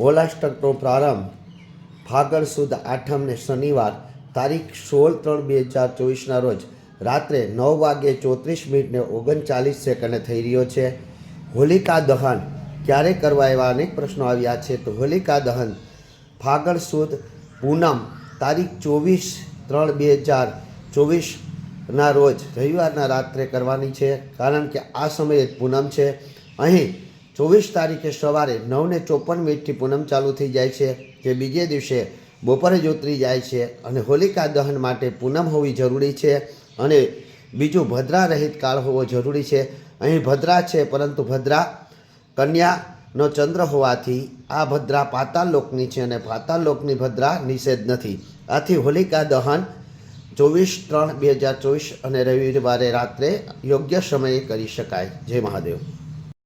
હોલાષ્ટકનો પ્રારંભ ફાગણ સુદ આઠમને શનિવાર તારીખ સોળ ત્રણ બે હજાર ચોવીસના રોજ રાત્રે નવ વાગે ચોત્રીસ મિનિટને ઓગણચાલીસ સેકન્ડે થઈ રહ્યો છે. હોલિકા દહન ક્યારે કરવા એવા અનેક પ્રશ્નો આવ્યા છે તો હોલિકા દહન ફાગણ સુદ પૂનમ તારીખ ચોવીસ ત્રણ બે હજાર ચોવીસના રોજ રવિવારના રાત્રે કરવાની છે. કારણ કે આ સમયે પૂનમ છે. અહીં ચોવીસ તારીખે સવારે નવને ચોપન મિનિટથી પૂનમ ચાલુ થઈ જાય છે, જે બીજે દિવસે બપોરે જ ઉતરી જાય છે અને હોલિકા દહન માટે પૂનમ હોવી જરૂરી છે અને બીજું ભદ્રા રહિત કાળ હોવો જરૂરી છે. અહીં ભદ્રા છે, પરંતુ ભદ્રા કન્યાનો ચંદ્ર હોવાથી આ ભદ્રા પાતાળ લોકની છે અને પાતાળ લોકની ભદ્રા નિષેધ નથી. આથી હોલિકા દહન ચોવીસ ત્રણ બે હજાર ચોવીસ અને રવિવારે રાત્રે યોગ્ય સમયે કરી શકાય. જય મહાદેવ.